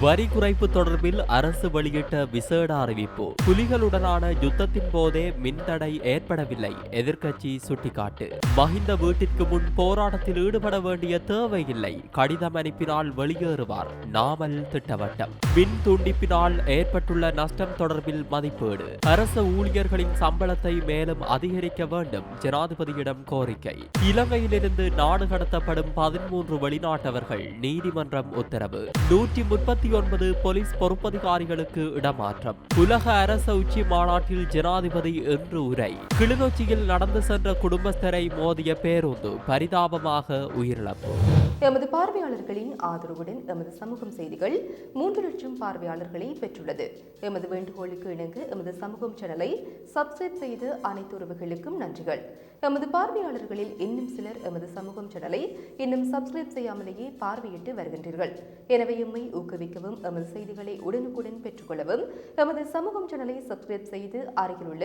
வரி குறைப்பு தொடர்பில் அரசு வெளியிட்ட விசேட அறிவிப்பு. புலிகளுடனான யுத்தத்தின் போதே மின்தடை ஏற்படவில்லை எதிர்க்கட்சி சுட்டிக்காட்டு. மஹிந்த வீட்டிற்கு முன் போராட்டத்தில் ஈடுபட வேண்டிய தேவையில்லை கடிதம் அனுப்பினால் வெளியேறுவார் நாமல் திட்டவட்டம். மின் துண்டிப்பினால் ஏற்பட்டுள்ள நஷ்டம் தொடர்பில் மதிப்பீடு. அரசு ஊழியர்களின் சம்பளத்தை மேலும் அதிகரிக்க வேண்டும் ஜனாதிபதியிடம் கோரிக்கை. இலங்கையிலிருந்து நாடு கடத்தப்படும் பதிமூன்று வெளிநாட்டவர்கள் நீதிமன்றம் உத்தரவு. நூற்றி முப்பத்தி ஒன்பது போலீஸ் பொறுப்பதிகாரிகளுக்கு இடமாற்றம். உலக அரச உச்சி மாநாட்டில் ஜனாதிபதி என்று உரை. கிளிநொச்சியில் நடந்து சென்ற குடும்பஸ்தரை மோதிய பேருந்து பரிதாபமாக உயிரிழப்பு. எமது பார்வையாளர்களின் ஆதரவுடன் எமது சமூகம் செய்திகள் மூன்று லட்சம் பார்வையாளர்களை பெற்றுள்ளது. எமது வேண்டுகோளுக்கு இணங்க எமது சமூகம் சேனலை சப்ஸ்கிரைப் செய்து அனைத்து உறவுகளுக்கும் நன்றிகள். எமது பார்வையாளர்களில் இன்னும் சிலர் எமது சமூகம் சேனலை இன்னும் சப்ஸ்கிரைப் செய்யாமலேயே பார்வையிட்டு வருகின்றீர்கள். எனவே எம்மை ஊக்குவிக்கவும் எமது செய்திகளை உடனுக்குடன் பெற்றுக்கொள்ளவும் எமது சமூகம் சேனலை சப்ஸ்கிரைப் செய்து அருகில் உள்ள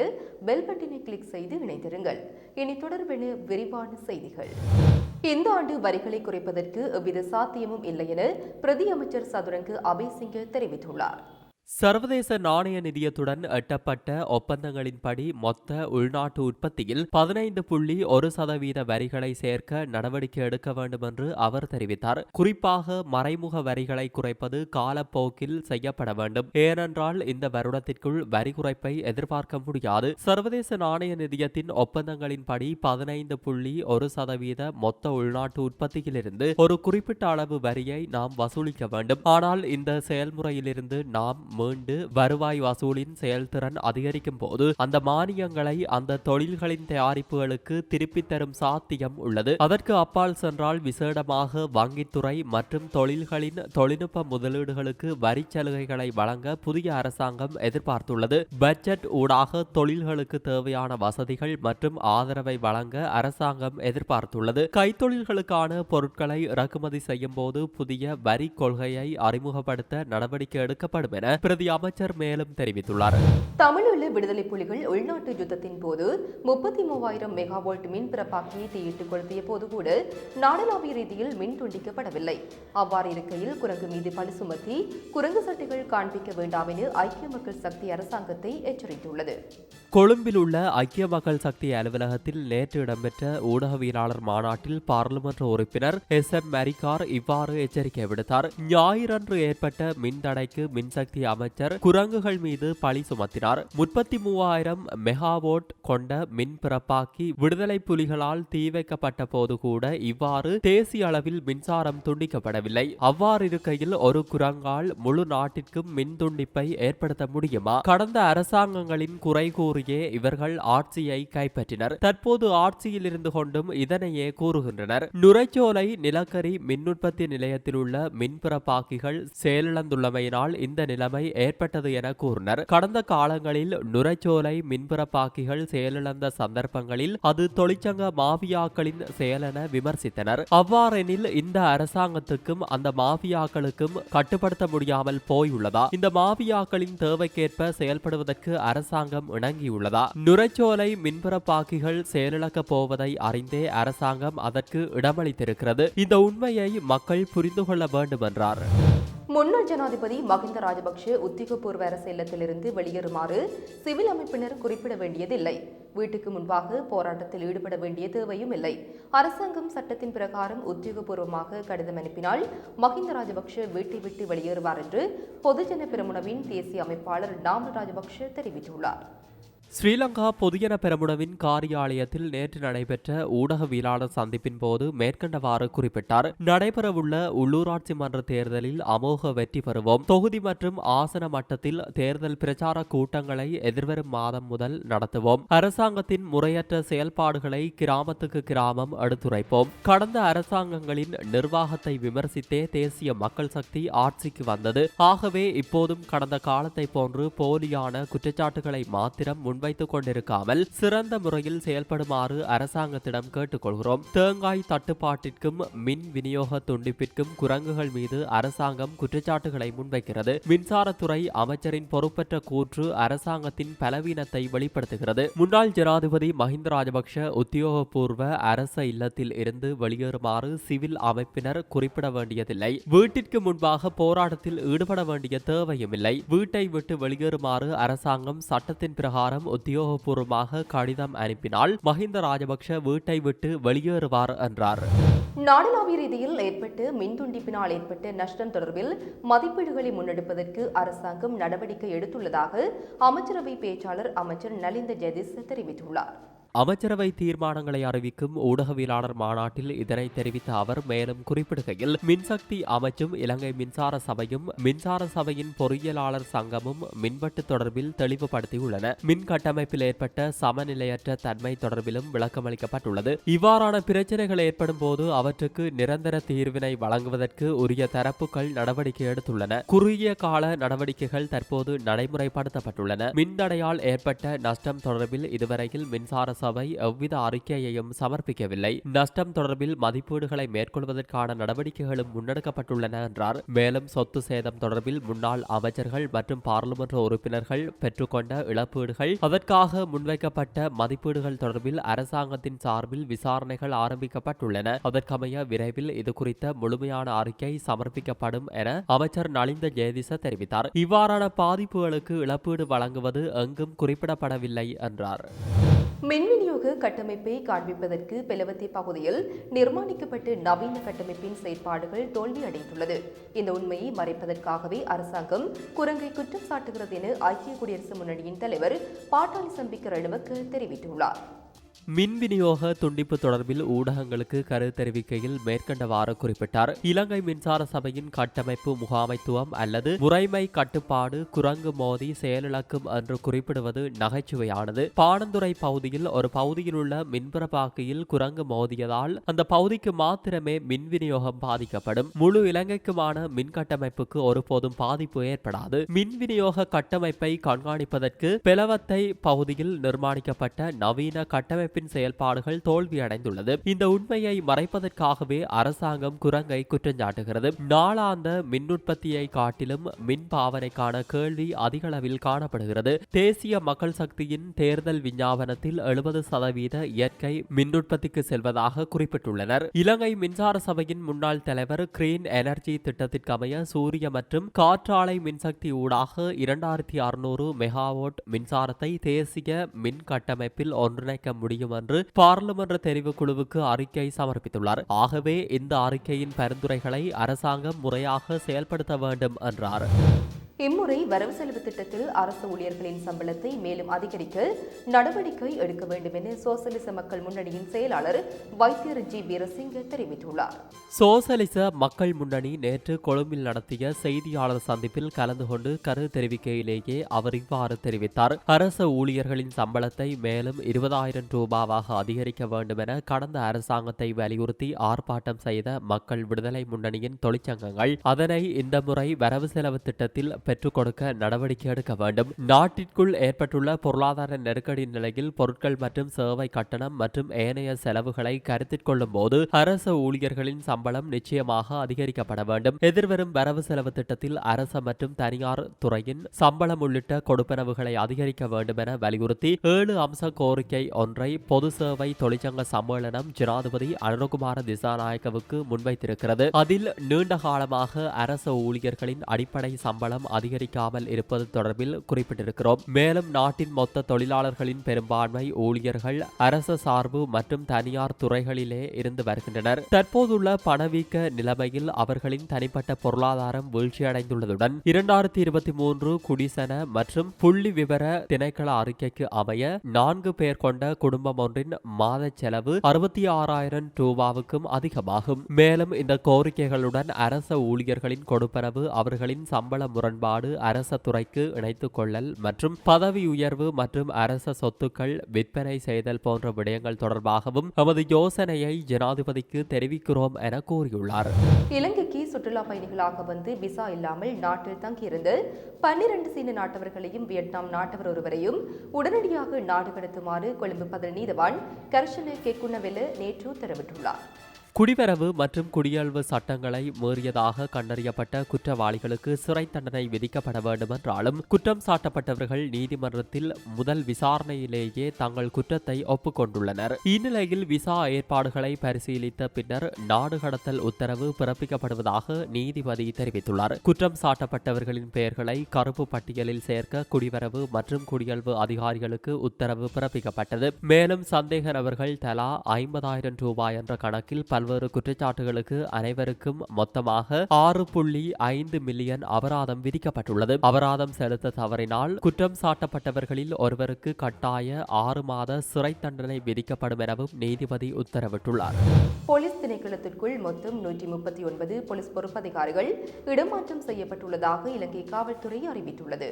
பெல் பட்டினை கிளிக் செய்து இணைந்திருங்கள். இனி தொடர்பென விரிவான செய்திகள். இந்த ஆண்டு வரிகளை குறைப்பதற்கு எவ்வித சாத்தியமும் இல்லை என பிரதி அமைச்சர் சதுரங்கு அபய்சிங்க தெரிவித்துள்ளார். சர்வதேச நாணய நிதியத்துடன் எட்டப்பட்ட ஒப்பந்தங்களின்படி மொத்த உள்நாட்டு உற்பத்தியில் பதினைந்து புள்ளி ஒரு சதவீத வரிகளை சேர்க்க நடவடிக்கை எடுக்க வேண்டும் என்று அவர் தெரிவித்தார். குறிப்பாக மறைமுக வரிகளை குறைப்பது காலப்போக்கில் செய்யப்பட வேண்டும். ஏனென்றால் இந்த வருடத்திற்குள் வரி குறைப்பை எதிர்பார்க்க முடியாது. சர்வதேச நாணய நிதியத்தின் ஒப்பந்தங்களின்படி பதினைந்து புள்ளி ஒரு சதவீத மொத்த உள்நாட்டு உற்பத்தியிலிருந்து ஒரு குறிப்பிட்ட அளவு வரியை நாம் வசூலிக்க வேண்டும். ஆனால் இந்த செயல்முறையிலிருந்து நாம் மீண்டு வருவாய் வசூலின் செயல்திறன் அதிகரிக்கும் போது அந்த மானியங்களை அந்த தொழில்களின் தயாரிப்புகளுக்கு திருப்பித் தரும் சாத்தியம் உள்ளது. அதற்கு அப்பால் சென்றால் விசேடமாக வங்கித்துறை மற்றும் தொழில்களின் தொழில்நுட்ப முதலீடுகளுக்கு வரி சலுகைகளை வழங்க புதிய அரசாங்கம் எதிர்பார்த்துள்ளது. பட்ஜெட் ஊடாக தொழில்களுக்கு தேவையான வசதிகள் மற்றும் ஆதரவை வழங்க அரசாங்கம் எதிர்பார்த்துள்ளது. கைத்தொழில்களுக்கான பொருட்களை இறக்குமதி செய்யும் போது புதிய வரி கொள்கையை அறிமுகப்படுத்த நடவடிக்கை எடுக்கப்படும் என பிரதி அமைச்சர் மேலும் தெரிவித்துள்ளார். தமிழீழ விடுதலை புலிகள் உள்நாட்டு யுத்தத்தின் போது முப்பத்தி மூவாயிரம் மெகாவால்ட் மின் பிறப்பாக்கியை தீயிட்டுக் கொளுத்திய போது கூட நாடளாவிய ரீதியில் மின் துண்டிக்கப்படவில்லை. அவ்வாறு இருக்கையில் குரங்கு மீது பழு சுமத்தி குரங்கு சட்டைகள் காண்பிக்க வேண்டாம் என ஐக்கிய மக்கள் சக்தி அரசாங்கத்தை எச்சரித்துள்ளது. கொழும்பில் உள்ள ஐக்கிய மக்கள் சக்தி அலுவலகத்தில் நேற்று இடம்பெற்ற ஊடகவியலாளர் மாநாட்டில் பாராளுமன்ற உறுப்பினர் எஸ் எம் மரிகார் இவ்வாறு எச்சரிக்கை விடுத்தார். ஞாயிறன்று ஏற்பட்ட மின் தடைக்கு மின்சக்தி அமைச்சர் குரங்குகள் மீது பழி சுமத்தினார். முப்பத்தி மூவாயிரம் மெகாவோட் கொண்ட மின் பிறப்பாக்கி விடுதலை புலிகளால் தீ வைக்கப்பட்ட போது கூட இவ்வாறு தேசிய அளவில் மின்சாரம் துண்டிக்கப்படவில்லை. அவ்வாறு இருக்கையில் ஒரு குரங்கால் முழு நாட்டிற்கும் மின் துண்டிப்பை ஏற்படுத்த முடியுமா? கடந்த அரசாங்கங்களின் குறை கூறியே இவர்கள் ஆட்சியை கைப்பற்றினர். தற்போது ஆட்சியில் இருந்து கொண்டும் இதனையே கூறுகின்றனர். நுரைச்சோலை நிலக்கரி மின் உற்பத்தி நிலையத்தில் உள்ள மின்பிறப்பாக்கிகள் செயலிழந்துள்ளமையினால் இந்த நிலைமை ஏற்பட்டது என கூறினர். கடந்த காலங்களில் நுரைச்சோலை மின்புறப்பாக்கிகள் செயலிழந்த சந்தர்ப்பங்களில் அது தொழிற்சங்க மாஃபியாக்களின் செயலென விமர்சித்தனர். அவ்வாறெனில் இந்த அரசாங்கத்துக்கும் அந்த மாஃபியாக்களுக்கும் கட்டுப்படுத்த முடியாமல் போயுள்ளதா? இந்த மாஃபியாக்களின் தேவைக்கேற்ப செயல்படுவதற்கு அரசாங்கம் இணங்கியுள்ளதா? நுரைச்சோலை மின்புறப்பாக்கிகள் செயலிழக்கப் போவதை அறிந்தே அரசாங்கம் அதற்கு இடமளித்திருக்கிறது. இந்த உண்மையை மக்கள் புரிந்து கொள்ள வேண்டும் என்றார் முன்னாள் ஜனாதிபதி மஹிந்த ராஜபக்ஷ உத்தியோகபூர்வ அரசு இல்லத்திலிருந்து வெளியேறுமாறு சிவில் அமைப்பினர் குறிப்பிட வேண்டியதில்லை. வீட்டுக்கு முன்பாக போராட்டத்தில் ஈடுபட வேண்டிய தேவையும் இல்லை. அரசாங்கம் சட்டத்தின் பிரகாரம் உத்தியோகபூர்வமாக கடிதம் அனுப்பினால் மஹிந்த ராஜபக்ஷ வீட்டை விட்டு வெளியேறுவார் என்று பொதுஜன பெருமுனவின் தேசிய அமைப்பாளர் நாமல் ராஜபக்ஷ தெரிவித்துள்ளார். ஸ்ரீலங்கா பொதுஜன பெரமுனவின் காரியாலயத்தில் நேற்று நடைபெற்ற ஊடகவியலாளர் சந்திப்பின் போது மேற்கண்டவாறு குறிப்பிட்டார். நடைபெறவுள்ள உள்ளூராட்சி மன்ற தேர்தலில் அமோக வெற்றி பெறுவோம். தொகுதி மற்றும் ஆசன மட்டத்தில் தேர்தல் பிரச்சார கூட்டங்களை எதிர்வரும் மாதம் முதல் நடத்துவோம். அரசாங்கத்தின் முறையற்ற செயல்பாடுகளை கிராமத்துக்கு கிராமம் எடுத்துரைப்போம். கடந்த அரசாங்கங்களின் நிர்வாகத்தை விமர்சித்தே தேசிய மக்கள் சக்தி ஆட்சிக்கு வந்தது. ஆகவே இப்போதும் கடந்த காலத்தை போன்று போலியான குற்றச்சாட்டுகளை மாத்திரம் முன் முன்வைத்துக் கொண்டிருக்காமல் சிறந்த முறையில் செயல்படுமாறு அரசாங்கத்திடம் கேட்டுக்கொள்கிறோம். தேங்காய் தட்டுப்பாட்டிற்கும் மின் விநியோக துண்டிப்பிற்கும் குரங்குகள் மீது அரசாங்கம் குற்றச்சாட்டுகளை முன்வைக்கிறது. மின்சாரத்துறை அமைச்சரின் பொறுப்பற்ற கூற்று அரசாங்கத்தின் பலவீனத்தை வெளிப்படுத்துகிறது. முன்னாள் ஜனாதிபதி மஹிந்த ராஜபக்ஷ உத்தியோகபூர்வ அரச இல்லத்தில் இருந்து வெளியேறுமாறு சிவில் அமைப்பினர் குறிப்பிட வேண்டியதில்லை. வீட்டிற்கு முன்பாக போராட்டத்தில் ஈடுபட வேண்டிய தேவையும் இல்லை. வீட்டை விட்டு வெளியேறுமாறு அரசாங்கம் சட்டத்தின் பிரகாரம் உத்தியோகபூர்வமாக கடிதம் அனுப்பினால் மஹிந்த ராஜபக்ஷ வீட்டை விட்டு வெளியேறுவார் என்றார். நாடளாவிய ரீதியில் ஏற்பட்டு மின்துண்டிப்பினால் ஏற்பட்ட நஷ்டம் தொடர்பில் மதிப்பீடுகளை முன்னெடுப்பதற்கு அரசாங்கம் நடவடிக்கை எடுத்துள்ளதாக அமைச்சரவை பேச்சாளர் அமைச்சர் நலிந்த ஜெதிஸ் தெரிவித்துள்ளார். அமைச்சரவை தீர்மானங்களை அறிவிக்கும் ஊடகவியலாளர் மாநாட்டில் இதனை தெரிவித்த அவர் மேலும் குறிப்பிடுகையில் மின்சக்தி அமைச்சும் இலங்கை மின்சார சபையும் மின்சார சபையின் பொறியியலாளர் சங்கமும் மின்வெட்டு தொடர்பில் தெளிவுபடுத்தியுள்ளன. மின் கட்டமைப்பில் ஏற்பட்ட சமநிலையற்ற தன்மை தொடர்பிலும் விளக்கமளிக்கப்பட்டுள்ளது இவ்வாறான பிரச்சனைகள் ஏற்படும் போது அவற்றுக்கு நிரந்தர தீர்வினை வழங்குவதற்கு உரிய தரப்புகள் நடவடிக்கை எடுத்துள்ளன. குறுகிய கால நடவடிக்கைகள் தற்போது நடைமுறைப்படுத்தப்பட்டுள்ளன. மின்தடையால் ஏற்பட்ட நஷ்டம் தொடர்பில் இதுவரையில் மின்சார சபை எவ்வித அறிக்கையையும் சமர்ப்பிக்கவில்லை. நஷ்டம் தொடர்பில் மதிப்பீடுகளை மேற்கொள்வதற்கான நடவடிக்கைகளும் முன்னெடுக்கப்பட்டுள்ளன என்றார். மேலும் சொத்து சேதம் தொடர்பில் முன்னாள் அமைச்சர்கள் மற்றும் பாராளுமன்ற உறுப்பினர்கள் பெற்றுக்கொண்ட இழப்பீடுகள் அதற்காக முன்வைக்கப்பட்ட மதிப்பீடுகள் தொடர்பில் அரசாங்கத்தின் சார்பில் விசாரணைகள் ஆரம்பிக்கப்பட்டுள்ளன. அதற்கமைய விரைவில் இது குறித்த முழுமையான அறிக்கை சமர்ப்பிக்கப்படும் என அமைச்சர் நலிந்த ஜெயதிச தெரிவித்தார். இவ்வாறான பாதிப்புகளுக்கு இழப்பீடு வழங்குவது எங்கும் குறிப்பிடப்படவில்லை என்றார். மின் விநியோக கட்டமைப்பை காண்பிப்பதற்கு பெலவத்தி பகுதியில் நிர்மாணிக்கப்பட்ட நவீன கட்டமைப்பின் செயற்பாடுகள் தோல்வியடைந்துள்ளது. இந்த உண்மையை மறைப்பதற்காகவே அரசாங்கம் குரங்கை குற்றம் சாட்டுகிறது என ஐக்கிய குடியரசு முன்னணியின் தலைவர் பாட்டாளி சம்பிக்க ரணவக்க தெரிவித்துள்ளார். மின் விநியோக துண்டிப்பு தொடர்பில் ஊடகங்களுக்கு கருத்து தெரிவிக்கையில் மேற்கண்டவாறு குறிப்பிட்டார். இலங்கை மின்சார சபையின் கட்டமைப்பு முகாமைத்துவம் அல்லது முறைமை கட்டுப்பாடு குரங்கு மோதி செயலிழக்கும் என்று குறிப்பிடுவது நகைச்சுவையானது. பாணந்துறை பகுதியில் ஒரு பகுதியில் உள்ள மின்புறப்பாக்கியில் குரங்கு மோதியதால் அந்த பகுதிக்கு மாத்திரமே மின் விநியோகம் பாதிக்கப்படும். முழு இலங்கைக்குமான மின் கட்டமைப்புக்கு ஒருபோதும் பாதிப்பு ஏற்படாது. மின் விநியோக கட்டமைப்பை கண்காணிப்பதற்கு பெலவத்தை பகுதியில் நிர்மாணிக்கப்பட்ட நவீன கட்டமைப்பு அமைப்பின் செயல்பாடுகள் தோல்வியடைந்துள்ளது. இந்த உண்மையை மறைப்பதற்காகவே அரசாங்கம் குரங்கை குற்றஞ்சாட்டுகிறது. நாளாந்த மின் உற்பத்தியை காட்டிலும் மின் பாவனைக்கான கேள்வி அதிகளவில் காணப்படுகிறது. தேசிய மக்கள் சக்தியின் தேர்தல் விஞ்ஞாபனத்தில் எழுபது சதவீத இயற்கை மின் உற்பத்திக்கு செல்வதாக குறிப்பிட்டுள்ளனர். இலங்கை மின்சார சபையின் முன்னாள் தலைவர் கிரீன் எனர்ஜி திட்டத்திற்கமைய சூரிய மற்றும் காற்றாலை மின்சக்தி ஊடாக இரண்டாயிரத்தி அறுநூறு மெகாவோட் மின்சாரத்தை தேசிய மின் கட்டமைப்பில் ஒன்றிணைக்க முடியும் முடியும் என்று பாராளுமன்ற தெரிவுக்குழுவுக்கு அறிக்கை சமர்ப்பித்துள்ளார். ஆகவே இந்த அறிக்கையின் பரிந்துரைகளை அரசாங்கம் முறையாக செயல்படுத்த வேண்டும் என்றார். இம்முறை வரவு செலவு திட்டத்தில் அரசு ஊழியர்களின் சம்பளத்தை மேலும் அதிகரிக்க நடவடிக்கை எடுக்க வேண்டும் என சோசலிச மக்கள் முன்னணியின் செயலாளர் வைத்தியர் ஜி வீரசிங்க தெரிவித்துள்ளார். சோசலிச மக்கள் முன்னணி நேற்று கொழும்பில் நடத்திய செய்தியாளர் சந்திப்பில் கலந்து கொண்டு கரு தெரிவிக்கையிலேயே அவர் இவ்வாறு தெரிவித்தார். அரசு ஊழியர்களின் சம்பளத்தை மேலும் இருபதாயிரம் ரூபாவாக அதிகரிக்க வேண்டும் என கடந்த அரசாங்கத்தை வலியுறுத்தி ஆர்ப்பாட்டம் செய்த மக்கள் விடுதலை முன்னணியின் தொழிற்சங்கங்கள். அதனை இந்த முறை வரவு செலவு திட்டத்தில் பெற்றுக் கொடுக்க நடவடிக்கை எடுக்க வேண்டும். நாட்டிற்குள் ஏற்பட்டுள்ள பொருளாதார நெருக்கடி நிலையில் பொருட்கள் மற்றும் சேவை கட்டணம் மற்றும் ஏனைய செலவுகளை கருத்தில் கொள்ளும் போது அரசு ஊழியர்களின் சம்பளம் நிச்சயமாக அதிகரிக்கப்பட வேண்டும். எதிர்வரும் வரவு செலவு திட்டத்தில் அரசு மற்றும் தனியார் துறையின் சம்பளம் உள்ளிட்ட கொடுப்பனவுகளை அதிகரிக்க வேண்டும் என வலியுறுத்தி ஏழு அம்ச கோரிக்கை ஒன்றை பொது சேவை தொழிற்சங்க சம்மேளனம் ஜனாதிபதி அனுகுமார திசாநாயக்கவுக்கு முன்வைத்திருக்கிறது. அதில் நீண்ட காலமாக அரசு ஊழியர்களின் அடிப்படை சம்பளம் அதிகரிக்காமல் இருப்பது தொடர்பில் குறிப்பிட்டிருக்கிறோம். மேலும் நாட்டின் மொத்த தொழிலாளர்களின் பெரும்பான்மை ஊழியர்கள் அரச சார்பு மற்றும் தனியார் துறைகளிலே இருந்து வருகின்றனர். தற்போதுள்ள பணவீக்க நிலைமையில் அவர்களின் தனிப்பட்ட பொருளாதாரம் வீழ்ச்சியடைந்துள்ளதுடன் இரண்டாயிரத்தி இருபத்தி மூன்று குடிசன மற்றும் புள்ளி விவர திணைக்கள அறிக்கைக்கு அமைய நான்கு பேர் கொண்ட குடும்பம் ஒன்றின் மாத செலவு அறுபத்தி ஆறாயிரம் ரூபாவுக்கும் அதிகமாகும். மேலும் இந்த கோரிக்கைகளுடன் அரச ஊழியர்களின் கொடுப்பனவு அவர்களின் சம்பள முரண்பாடு செயற்பாடு அரச துறைக்கு இணைத்துக் கொள்ளல் மற்றும் பதவி உயர்வு மற்றும் அரச சொத்துக்கள் விற்பனை செய்தல் போன்ற விடயங்கள் தொடர்பாகவும் எமது யோசனையை ஜனாதிபதிக்கு தெரிவிக்கிறோம் என கூறியுள்ளார். இலங்கைக்கு சுற்றுலா பயணிகளாக வந்து விசா இல்லாமல் நாட்டில் தங்கியிருந்து பன்னிரண்டு சீன நாட்டவர்களையும் வியட்நாம் நாட்டவர் ஒருவரையும் உடனடியாக நாடு கடத்துமாறு கொழும்பு பதில் நீதவான் கர்ஷன கெக்குணவெல நேற்று உத்தரவிட்டுள்ளார். குடிவரவு மற்றும் குடியல்வு சட்டங்களை மீறியதாக கண்டறியப்பட்ட குற்றவாளிகளுக்கு சிறை தண்டனை விதிக்கப்பட வேண்டும் என்றாலும் குற்றம் சாட்டப்பட்டவர்கள் நீதிமன்றத்தில் முதல் விசாரணையிலேயே தங்கள் குற்றத்தை ஒப்புக்கொண்டுள்ளனர். இந்நிலையில் விசா ஏற்பாடுகளை பரிசீலித்த பின்னர் நாடு கடத்தல் உத்தரவு பிறப்பிக்கப்படுவதாக நீதிபதி தெரிவித்துள்ளார். குற்றம் சாட்டப்பட்டவர்களின் பெயர்களை கருப்பு பட்டியலில் சேர்க்க குடிவரவு மற்றும் குடியல்வு அதிகாரிகளுக்கு உத்தரவு பிறப்பிக்கப்பட்டது. மேலும் சந்தேக நபர்கள் தலா ஐம்பதாயிரம் ரூபாய் என்ற கணக்கில் பல்வேறு குற்றச்சாட்டுகளுக்கு அனைவருக்கும் மொத்தமாக ஆறு புள்ளி ஐந்து மில்லியன் அபராதம் விதிக்கப்பட்டுள்ளது. அபராதம் செலுத்த தவறினால் குற்றம் சாட்டப்பட்டவர்களில் ஒருவருக்கு கட்டாய ஆறு மாத சிறை தண்டனை விதிக்கப்படும் எனவும் நீதிபதி உத்தரவிட்டுள்ளார். போலீஸ் திணைக்களத்திற்குள் மொத்தம் நூற்றி முப்பத்தி ஒன்பது போலீஸ் பொறுப்பதிகாரிகள் இடமாற்றம் செய்யப்பட்டுள்ளதாக இலங்கை காவல்துறை அறிவித்துள்ளது.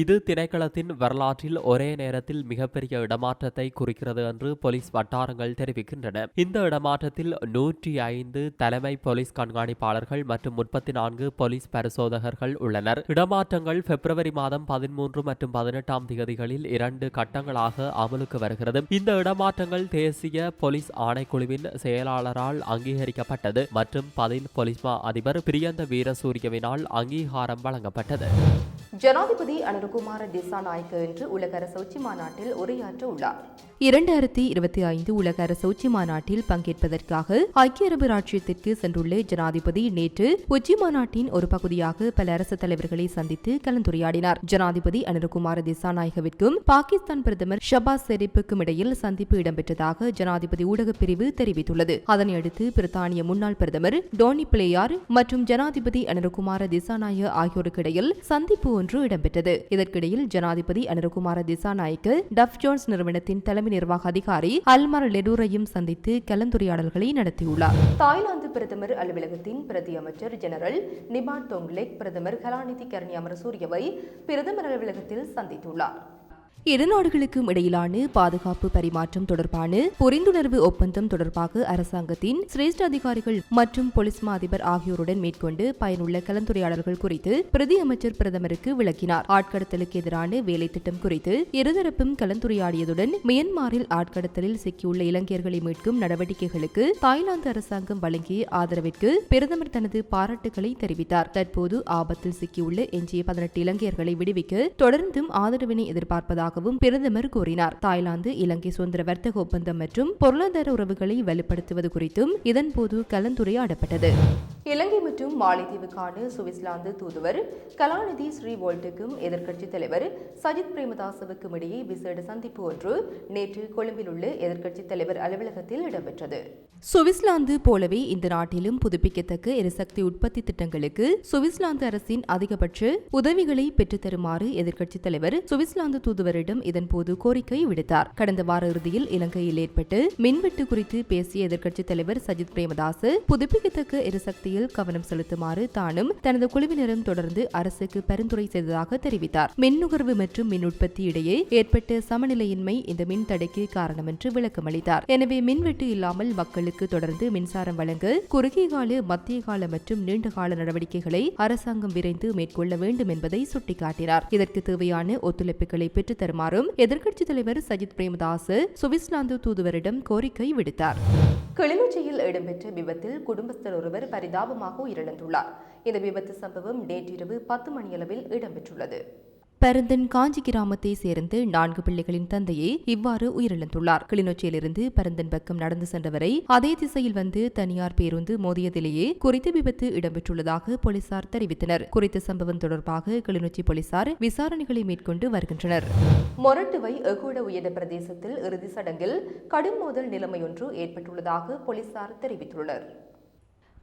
இது திணைக்களத்தின் வரலாற்றில் ஒரே நேரத்தில் மிகப்பெரிய இடமாற்றத்தை குறிக்கிறது என்று போலீஸ் வட்டாரங்கள் தெரிவிக்கின்றன. இந்த இடமாற்றத்தில் நூற்றி ஐந்து தலைமை போலீஸ் கண்காணிப்பாளர்கள் மற்றும் முப்பத்தி நான்கு போலீஸ் பரிசோதகர்கள் உள்ளனர். இடமாற்றங்கள் பிப்ரவரி மாதம் பதிமூன்று மற்றும் பதினெட்டாம் தேதிகளில் இரண்டு கட்டங்களாக அமலுக்கு வருகிறது. இந்த இடமாற்றங்கள் தேசிய போலீஸ் ஆணைக்குழுவின் செயலாளரால் அங்கீகரிக்கப்பட்டது மற்றும் பதில் போலீஸ் அதிபர் பிரியந்த வீரசூரியவினால் அங்கீகாரம் வழங்கப்பட்டது. ஜனாதிபதி அனுருகுமார திசாநாயக்க இன்று உலக அரசு உச்சி மாநாட்டில் உரையாற்ற உள்ளார் இரண்டாயிரத்தி இருபத்தி ஐந்து உலக அரசு உச்சி மாநாட்டில் பங்கேற்பதற்காக ஐக்கிய அரபு ராஜ்யத்திற்கு சென்றுள்ள ஜனாதிபதி நேற்று உச்சி மாநாட்டின் ஒரு பகுதியாக பல அரசு தலைவர்களை சந்தித்து கலந்துரையாடினார். ஜனாதிபதி அனுரகுமார திசாநாயகவிற்கும் பாகிஸ்தான் பிரதமர் ஷபாஸ் ஷெரீப்புக்கும் இடையில் சந்திப்பு இடம்பெற்றதாக ஜனாதிபதி ஊடகப் பிரிவு தெரிவித்துள்ளது. அதனையடுத்து பிரித்தானிய முன்னாள் பிரதமர் டோனி பிளேயார் மற்றும் ஜனாதிபதி அனுரகுமார திசாநாயக ஆகியோருக்கு இடையில் சந்திப்பு ஒன்று இடம்பெற்றது. இதற்கிடையில் ஜனாதிபதி அனுரகுமார திசாநாயக்க டஃப் ஜோன்ஸ் நிறுவனத்தின் தலைமை நிர்வாக அதிகாரி அல்மார் லெடூரையும் சந்தித்து கலந்துரையாடல்களை நடத்தியுள்ளார். தாய்லாந்து பிரதமர் அலுவலகத்தின் பிரதி அமைச்சர் ஜெனரல் நிபாட் தொங்லெக் பிரதமர் கலாநிதி கரணி அமரசூரியவை பிரதமர் அலுவலகத்தில் சந்தித்துள்ளார். இரு நாடுகளுக்கும் இடையிலான பாதுகாப்பு பரிமாற்றம் தொடர்பான புரிந்துணர்வு ஒப்பந்தம் தொடர்பாக அரசாங்கத்தின் சிரேஷ்ட அதிகாரிகள் மற்றும் போலீஸ் அதிபர் ஆகியோருடன் மேற்கொண்டு பயனுள்ள கலந்துரையாடல்கள் குறித்து பிரதி அமைச்சர் பிரதமருக்கு விளக்கினார். ஆட்கடத்தலுக்கு எதிரான வேலை திட்டம் குறித்து இருதரப்பும் கலந்துரையாடியதுடன் மியன்மாரில் ஆட்கடத்தலில் சிக்கியுள்ள இலங்கையர்களை மீட்கும் நடவடிக்கைகளுக்கு தாய்லாந்து அரசாங்கம் வழங்கிய ஆதரவிற்கு பிரதமர் தனது பாராட்டுகளை தெரிவித்தார். தற்போது ஆபத்தில் சிக்கியுள்ள எஞ்சிய பதினெட்டு இலங்கையர்களை விடுவிக்க தொடர்ந்தும் ஆதரவினை எதிர்பார்ப்பதாக உள்ளதாகவும் பிரதமர் கூறினார். தாய்லாந்து இலங்கை சுதந்திர வர்த்தக ஒப்பந்தம் மற்றும் பொருளாதார உறவுகளை வலுப்படுத்துவது குறித்தும் இதன்போது கலந்துரையாடப்பட்டது. இலங்கை மற்றும் மாலைதீவுக்கான சுவிட்சர்லாந்து தூதுவர் கலாநிதி ஸ்ரீ வோல்ட்டுக்கும் எதிர்க்கட்சித் தலைவர் சஜித் பிரேமதாசவுக்கும் இடையே விசேட சந்திப்பு ஒன்று நேற்று கொழும்பில் உள்ள எதிர்க்கட்சித் தலைவர் அலுவலகத்தில் இடம்பெற்றது. சுவிட்சர்லாந்து போலவே இந்த நாட்டிலும் புதுப்பிக்கத்தக்க எரிசக்தி உற்பத்தி திட்டங்களுக்கு சுவிட்சர்லாந்து அரசின் அதிகபட்ச உதவிகளை பெற்றுத்தருமாறு எதிர்க்கட்சித் தலைவர் சுவிட்சர்லாந்து தூதுவரிடம் இதன்போது கோரிக்கை விடுத்தார். கடந்த வார இறுதியில் இலங்கையில் ஏற்பட்டு மின்வெட்டு குறித்து பேசிய எதிர்க்கட்சித் தலைவர் சஜித் பிரேமதாஸ் புதுப்பிக்கத்தக்க எரிசக்தி வளர்ச்சியில் கவனம் செலுத்துமாறு தானும் தனது குழுவினரும் தொடர்ந்து அரசுக்கு பரிந்துரை செய்ததாக தெரிவித்தார். மின் நுகர்வு மற்றும் மின் உற்பத்தி இடையே ஏற்பட்ட சமநிலையின்மை இந்த மின் தடைக்கு காரணம் என்று விளக்கமளித்தார் எனவே மின்வெட்டு இல்லாமல் மக்களுக்கு தொடர்ந்து மின்சாரம் வழங்க குறுகிய கால மத்திய கால மற்றும் நீண்டகால நடவடிக்கைகளை அரசாங்கம் விரைந்து மேற்கொள்ள வேண்டும் என்பதை சுட்டிக்காட்டினார். இதற்கு தேவையான ஒத்துழைப்புகளை பெற்றுத் தருமாறும் எதிர்க்கட்சித் தலைவர் சஜித் பிரேமதாஸ் சுவிட்சர்லாந்து தூதுவரிடம் கோரிக்கை விடுத்தார். கிளிநொச்சியில் இடம்பெற்ற விபத்தில் குடும்பஸ்தர் ஒருவர் பரிதாபமாக உயிரிழந்துள்ளார் இந்த விபத்து சம்பவம் நேற்றிரவு பத்து மணியளவில் இடம்பெற்றுள்ளது. பரந்தன் காஞ்சி கிராமத்தை சேர்ந்த நான்கு பிள்ளைகளின் தந்தையே இவ்வாறு உயிரிழந்துள்ளார். கிளிநொச்சியிலிருந்து பரந்தன் பக்கம் நடந்து சென்றவரை அதே திசையில் வந்து தனியார் பேருந்து மோதியதிலேயே குறித்த விபத்து இடம்பெற்றுள்ளதாக போலீசார் தெரிவித்தனர். குறித்த சம்பவம் தொடர்பாக கிளிநொச்சி போலீசார் விசாரணைகளை மேற்கொண்டு வருகின்றனர். மொரட்டுவை எகோட உயர்ந்த பிரதேசத்தில் இறுதி சடங்கில் கடும் மோதல் நிலைமையொன்று ஏற்பட்டுள்ளதாக போலீசார் தெரிவித்துள்ளனர்.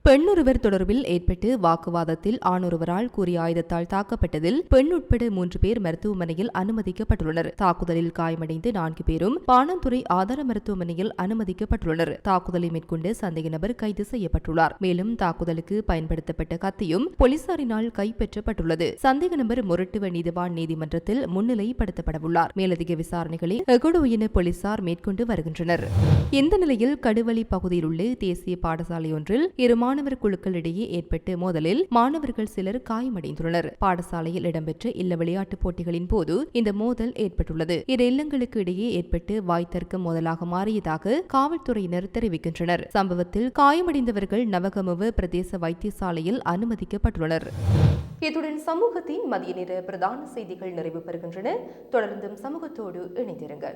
பெண்ணொருவர் தொடர்பில் ஏற்பட்டு வாக்குவாதத்தில் ஆணொருவரால் கூறிய ஆயுதத்தால் தாக்கப்பட்டதில் பெண் உட்பட மூன்று பேர் மருத்துவமனையில் அனுமதிக்கப்பட்டுள்ளனர். தாக்குதலில் காயமடைந்து நான்கு பேரும் பாணந்துறை ஆதார மருத்துவமனையில் அனுமதிக்கப்பட்டுள்ளனர். தாக்குதலை மேற்கொண்டு சந்தேக நபர் கைது செய்யப்பட்டுள்ளார். மேலும் தாக்குதலுக்கு பயன்படுத்தப்பட்ட கத்தியும் போலீசாரினால் கைப்பற்றப்பட்டுள்ளது. சந்தேக நபர் முரட்டுவ நீதிவான் நீதிமன்றத்தில் முன்னிலைப்படுத்தப்படவுள்ளார். மேலதிக விசாரணைகளை எகுடுவின போலீசார் மேற்கொண்டு வருகின்றனர். இந்த நிலையில் கடுவழி பகுதியில் உள்ள தேசிய பாடசாலை ஒன்றில் இருமா மாணவர் குழுக்களிடையே ஏற்பட்டு மோதலில் மாணவர்கள் சிலர் காயமடைந்துள்ளனர். பாடசாலையில் இடம்பெற்ற இல்ல விளையாட்டுப் போட்டிகளின் போது இந்த மோதல் ஏற்பட்டுள்ளது. இரு இல்லங்களுக்கு இடையே ஏற்பட்டு வாய்த்தர்க்க மோதலாக மாறியதாக காவல்துறையினர் தெரிவிக்கின்றனர். சம்பவத்தில் காயமடைந்தவர்கள் நவகமுவ பிரதேச வைத்தியசாலையில் அனுமதிக்கப்பட்டுள்ளனர். இத்துடன் சமூகத்தின் மதிய நேர பிரதான செய்திகள் நிறைவு பெறுகின்றன. தொடர்ந்தும் சமூகத்தோடு இணைந்திருங்கள்.